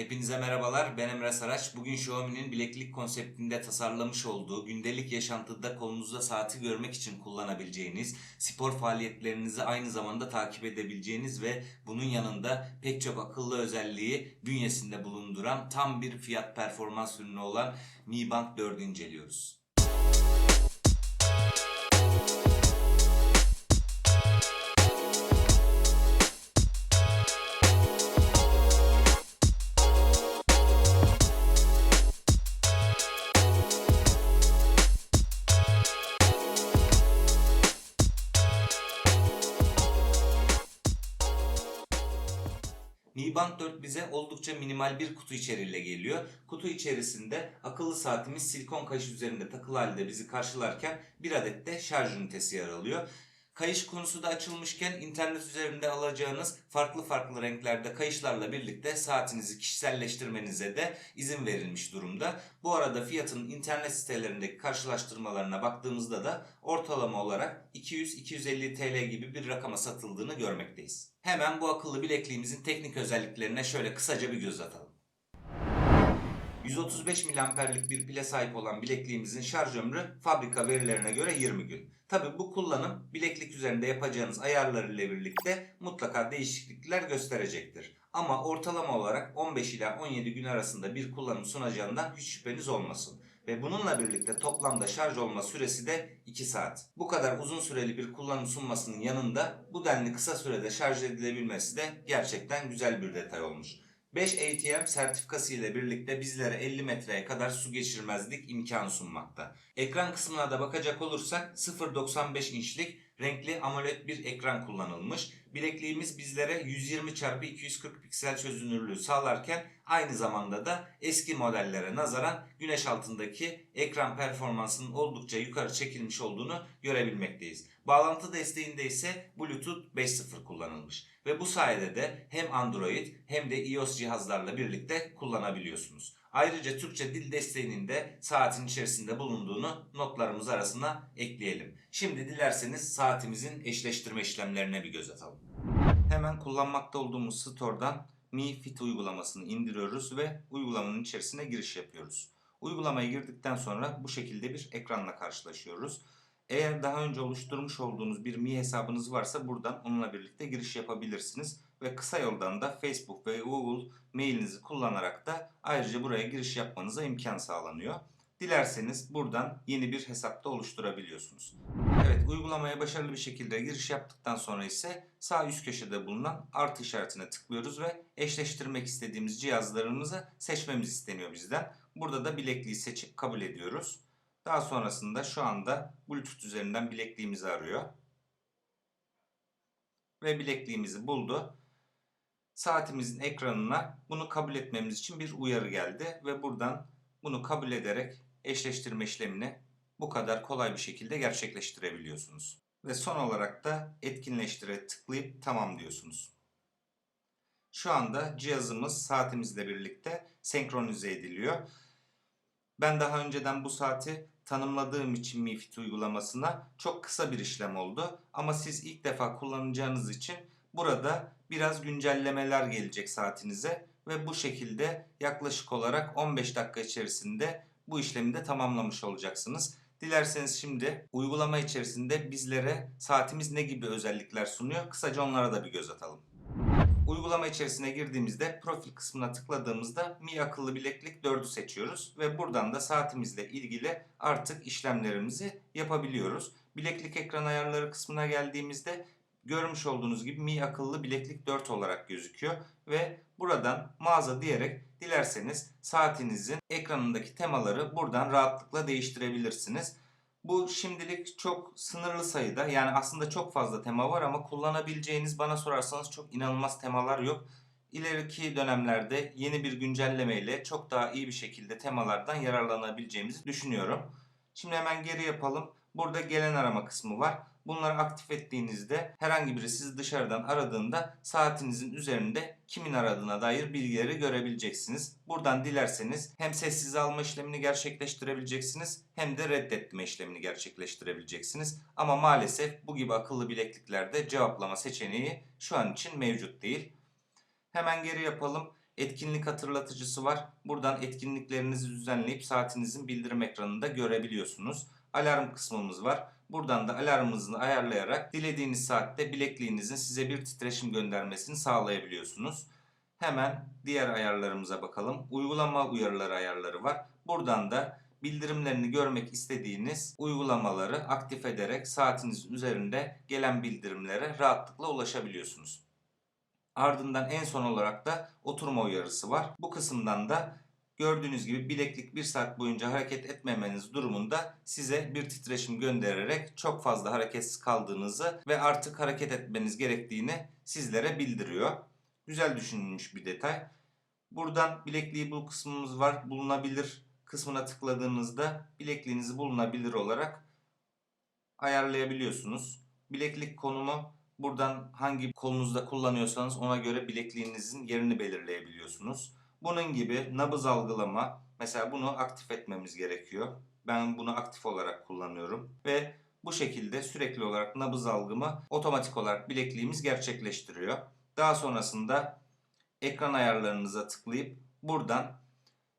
Hepinize merhabalar. Ben Emre Saraç. Bugün Xiaomi'nin bileklik konseptinde tasarlamış olduğu gündelik yaşantıda kolunuzda saati görmek için kullanabileceğiniz, spor faaliyetlerinizi aynı zamanda takip edebileceğiniz ve bunun yanında pek çok akıllı özelliği bünyesinde bulunduran tam bir fiyat performans ürünü olan Mi Band 4'ü inceliyoruz. Mi Band 4 bize oldukça minimal bir kutu içeriğiyle geliyor. Kutu içerisinde akıllı saatimiz silikon kayış üzerinde takılı halde bizi karşılarken bir adet de şarj ünitesi yer alıyor. Kayış konusu da açılmışken internet üzerinde alacağınız farklı farklı renklerde kayışlarla birlikte saatinizi kişiselleştirmenize de izin verilmiş durumda. Bu arada fiyatının internet sitelerindeki karşılaştırmalarına baktığımızda da ortalama olarak 200-250 TL gibi bir rakama satıldığını görmekteyiz. Hemen bu akıllı bilekliğimizin teknik özelliklerine şöyle kısaca bir göz atalım. 135 miliamperlik bir pile sahip olan bilekliğimizin şarj ömrü fabrika verilerine göre 20 gün. Tabi bu kullanım bileklik üzerinde yapacağınız ayarlar ile birlikte mutlaka değişiklikler gösterecektir. Ama ortalama olarak 15 ila 17 gün arasında bir kullanım sunacağından hiç şüpheniz olmasın. Ve bununla birlikte toplamda şarj olma süresi de 2 saat. Bu kadar uzun süreli bir kullanım sunmasının yanında bu denli kısa sürede şarj edilebilmesi de gerçekten güzel bir detay olmuş. 5 ATM sertifikası ile birlikte bizlere 50 metreye kadar su geçirmezlik imkanı sunmakta. Ekran kısmına da bakacak olursak 0.95 inçlik renkli AMOLED bir ekran kullanılmış. Bilekliğimiz bizlere 120 x 240 piksel çözünürlüğü sağlarken aynı zamanda da eski modellere nazaran güneş altındaki ekran performansının oldukça yukarı çekilmiş olduğunu görebilmekteyiz. Bağlantı desteğinde ise Bluetooth 5.0 kullanılmış ve bu sayede de hem Android hem de iOS cihazlarla birlikte kullanabiliyorsunuz. Ayrıca Türkçe dil desteğinin de saatin içerisinde bulunduğunu notlarımız arasına ekleyelim. Şimdi dilerseniz saatimizin eşleştirme işlemlerine bir göz atalım. Hemen kullanmakta olduğumuz store'dan Mi Fit uygulamasını indiriyoruz ve uygulamanın içerisine giriş yapıyoruz. Uygulamaya girdikten sonra bu şekilde bir ekranla karşılaşıyoruz. Eğer daha önce oluşturmuş olduğunuz bir Mi hesabınız varsa buradan onunla birlikte giriş yapabilirsiniz. Ve kısa yoldan da Facebook ve Google mailinizi kullanarak da ayrıca buraya giriş yapmanıza imkan sağlanıyor. Dilerseniz buradan yeni bir hesapta oluşturabiliyorsunuz. Evet uygulamaya başarılı bir şekilde giriş yaptıktan sonra ise sağ üst köşede bulunan artı işaretine tıklıyoruz ve eşleştirmek istediğimiz cihazlarımızı seçmemiz isteniyor bizden. Burada da bilekliği seçip kabul ediyoruz. Daha sonrasında şu anda Bluetooth üzerinden bilekliğimizi arıyor. Ve bilekliğimizi buldu. Saatimizin ekranına bunu kabul etmemiz için bir uyarı geldi ve buradan bunu kabul ederek eşleştirme işlemini bu kadar kolay bir şekilde gerçekleştirebiliyorsunuz. Ve son olarak da etkinleştire tıklayıp tamam diyorsunuz. Şu anda cihazımız saatimizle birlikte senkronize ediliyor. Ben daha önceden bu saati tanımladığım için Mi Fit uygulamasına çok kısa bir işlem oldu. Ama siz ilk defa kullanacağınız için burada biraz güncellemeler gelecek saatinize ve bu şekilde yaklaşık olarak 15 dakika içerisinde bu işlemi de tamamlamış olacaksınız. Dilerseniz şimdi uygulama içerisinde bizlere saatimiz ne gibi özellikler sunuyor kısaca onlara da bir göz atalım. Uygulama içerisine girdiğimizde profil kısmına tıkladığımızda Mi akıllı bileklik 4'ü seçiyoruz ve buradan da saatimizle ilgili artık işlemlerimizi yapabiliyoruz. Bileklik ekran ayarları kısmına geldiğimizde görmüş olduğunuz gibi Mi akıllı bileklik 4 olarak gözüküyor ve buradan mağaza diyerek dilerseniz saatinizin ekranındaki temaları buradan rahatlıkla değiştirebilirsiniz. Bu şimdilik çok sınırlı sayıda yani aslında çok fazla tema var ama kullanabileceğiniz bana sorarsanız çok inanılmaz temalar yok. İleriki dönemlerde yeni bir güncelleme ile çok daha iyi bir şekilde temalardan yararlanabileceğimizi düşünüyorum. Şimdi hemen geri yapalım. Burada gelen arama kısmı var. Bunları aktif ettiğinizde herhangi biri sizi dışarıdan aradığında saatinizin üzerinde kimin aradığına dair bilgileri görebileceksiniz. Buradan dilerseniz hem sessiz alma işlemini gerçekleştirebileceksiniz hem de reddetme işlemini gerçekleştirebileceksiniz. Ama maalesef bu gibi akıllı bilekliklerde cevaplama seçeneği şu an için mevcut değil. Hemen geri yapalım. etkinlik hatırlatıcısı var. Buradan etkinliklerinizi düzenleyip saatinizin bildirim ekranında görebiliyorsunuz. Alarm kısmımız var. Buradan da alarmınızı ayarlayarak dilediğiniz saatte bilekliğinizin size bir titreşim göndermesini sağlayabiliyorsunuz. Hemen diğer ayarlarımıza bakalım. Uygulama uyarıları ayarları var. Buradan da bildirimlerini görmek istediğiniz uygulamaları aktif ederek saatinizin üzerinde gelen bildirimlere rahatlıkla ulaşabiliyorsunuz. Ardından en son olarak da oturma uyarısı var. Bu kısımdan da gördüğünüz gibi bileklik 1 saat boyunca hareket etmemeniz durumunda size bir titreşim göndererek çok fazla hareketsiz kaldığınızı ve artık hareket etmeniz gerektiğini sizlere bildiriyor. Güzel düşünülmüş bir detay. Buradan bilekliği bul kısmımız var. Bulunabilir kısmına tıkladığınızda bilekliğinizi bulunabilir olarak ayarlayabiliyorsunuz. Bileklik konumu buradan hangi kolunuzda kullanıyorsanız ona göre bilekliğinizin yerini belirleyebiliyorsunuz. Bunun gibi nabız algılama mesela bunu aktif etmemiz gerekiyor. Ben bunu aktif olarak kullanıyorum ve bu şekilde sürekli olarak nabız algımı otomatik olarak bilekliğimiz gerçekleştiriyor. Daha sonrasında ekran ayarlarınıza tıklayıp buradan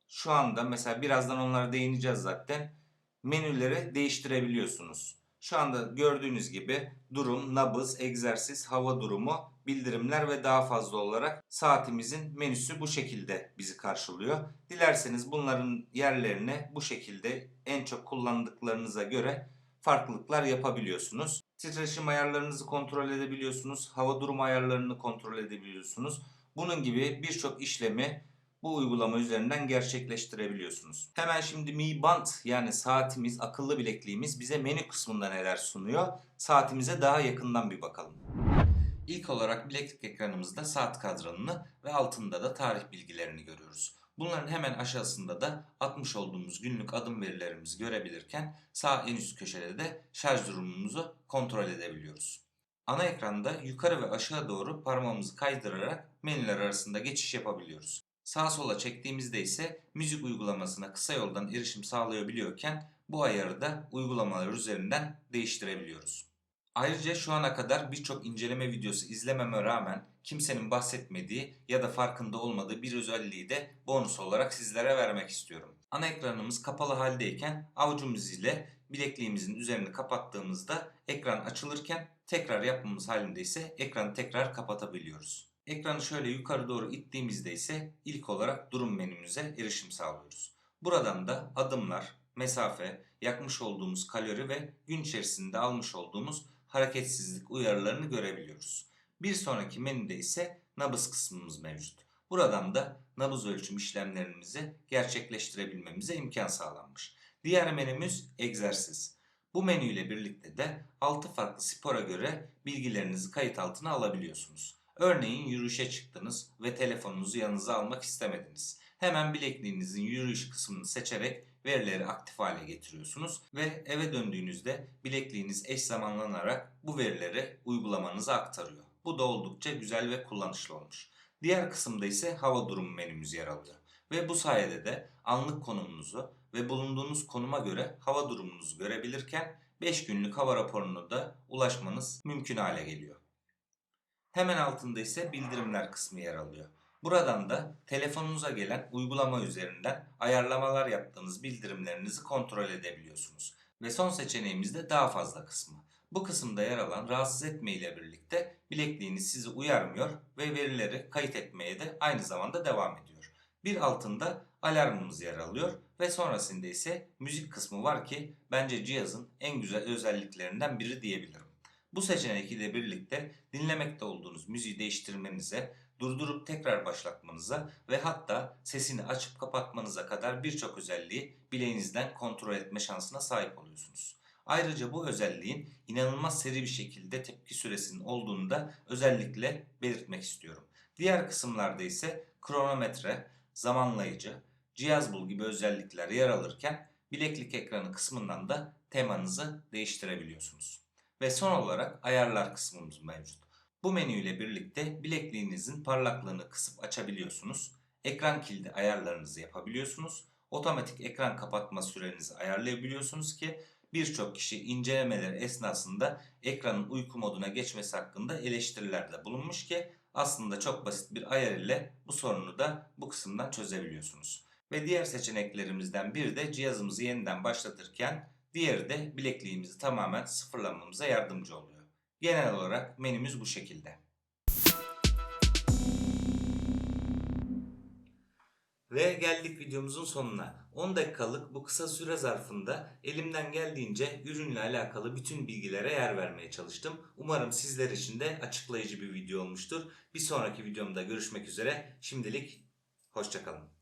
şu anda mesela birazdan onlara değineceğiz zaten menüleri değiştirebiliyorsunuz. Şu anda gördüğünüz gibi durum, nabız, egzersiz, hava durumu, bildirimler ve daha fazla olarak saatimizin menüsü bu şekilde bizi karşılıyor. Dilerseniz bunların yerlerine bu şekilde en çok kullandıklarınıza göre farklılıklar yapabiliyorsunuz. Titreşim ayarlarınızı kontrol edebiliyorsunuz. Hava durumu ayarlarını kontrol edebiliyorsunuz. Bunun gibi birçok işlemi bu uygulama üzerinden gerçekleştirebiliyorsunuz. Hemen şimdi Mi Band yani saatimiz, akıllı bilekliğimiz bize menü kısmında neler sunuyor? Saatimize daha yakından bir bakalım. İlk olarak bileklik ekranımızda saat kadranını ve altında da tarih bilgilerini görüyoruz. Bunların hemen aşağısında da atmış olduğumuz günlük adım verilerimizi görebilirken sağ en üst köşede de şarj durumumuzu kontrol edebiliyoruz. Ana ekranda yukarı ve aşağı doğru parmağımızı kaydırarak menüler arasında geçiş yapabiliyoruz. Sağa sola çektiğimizde ise müzik uygulamasına kısa yoldan erişim sağlayabiliyorken bu ayarı da uygulamalar üzerinden değiştirebiliyoruz. Ayrıca şu ana kadar birçok inceleme videosu izlememe rağmen kimsenin bahsetmediği ya da farkında olmadığı bir özelliği de bonus olarak sizlere vermek istiyorum. Ana ekranımız kapalı haldeyken avucumuz ile bilekliğimizin üzerini kapattığımızda ekran açılırken tekrar yapmamız halinde ise ekranı tekrar kapatabiliyoruz. Ekranı şöyle yukarı doğru ittiğimizde ise ilk olarak durum menümüze erişim sağlıyoruz. Buradan da adımlar, mesafe, yakmış olduğumuz kalori ve gün içerisinde almış olduğumuz hareketsizlik uyarılarını görebiliyoruz. Bir sonraki menüde ise nabız kısmımız mevcut. Buradan da nabız ölçüm işlemlerimizi gerçekleştirebilmemize imkan sağlanmış. Diğer menümüz egzersiz. Bu menüyle birlikte de 6 farklı spora göre bilgilerinizi kayıt altına alabiliyorsunuz. Örneğin yürüyüşe çıktınız ve telefonunuzu yanınıza almak istemediniz. Hemen bilekliğinizin yürüyüş kısmını seçerek verileri aktif hale getiriyorsunuz ve eve döndüğünüzde bilekliğiniz eş zamanlanarak bu verileri uygulamanıza aktarıyor. Bu da oldukça güzel ve kullanışlı olmuş. Diğer kısımda ise hava durumu menümüz yer alıyor. Ve bu sayede de anlık konumunuzu ve bulunduğunuz konuma göre hava durumunuzu görebilirken 5 günlük hava raporunu da ulaşmanız mümkün hale geliyor. Hemen altında ise bildirimler kısmı yer alıyor. Buradan da telefonunuza gelen uygulama üzerinden ayarlamalar yaptığınız bildirimlerinizi kontrol edebiliyorsunuz. Ve son seçeneğimiz de daha fazla kısmı. Bu kısımda yer alan rahatsız etme ile birlikte bilekliğiniz sizi uyarmıyor ve verileri kayıt etmeye de aynı zamanda devam ediyor. Bir altında alarmımız yer alıyor ve sonrasında ise müzik kısmı var ki bence cihazın en güzel özelliklerinden biri diyebilirim. Bu seçenek ile birlikte dinlemekte olduğunuz müziği değiştirmenize, durdurup tekrar başlatmanıza ve hatta sesini açıp kapatmanıza kadar birçok özelliği bileğinizden kontrol etme şansına sahip oluyorsunuz. Ayrıca bu özelliğin inanılmaz seri bir şekilde tepki süresinin olduğunu da özellikle belirtmek istiyorum. Diğer kısımlarda ise kronometre, zamanlayıcı, cihaz bul gibi özellikler yer alırken bileklik ekranı kısmından da temanızı değiştirebiliyorsunuz. Ve son olarak ayarlar kısmımız mevcut. Bu menü ile birlikte bilekliğinizin parlaklığını kısıp açabiliyorsunuz. Ekran kilidi ayarlarınızı yapabiliyorsunuz. Otomatik ekran kapatma sürenizi ayarlayabiliyorsunuz ki birçok kişi incelemeler esnasında ekranın uyku moduna geçmesi hakkında eleştirilerde bulunmuş ki Aslında çok basit bir ayar ile bu sorunu da bu kısımdan çözebiliyorsunuz. Ve diğer seçeneklerimizden biri de cihazımızı yeniden başlatırken diğeri de bilekliğimizi tamamen sıfırlamamıza yardımcı oluyor. Genel olarak menümüz bu şekilde. Ve geldik videomuzun sonuna. 10 dakikalık bu kısa süre zarfında elimden geldiğince ürünle alakalı bütün bilgilere yer vermeye çalıştım. Umarım sizler için de açıklayıcı bir video olmuştur. Bir sonraki videomda görüşmek üzere. Şimdilik hoşçakalın.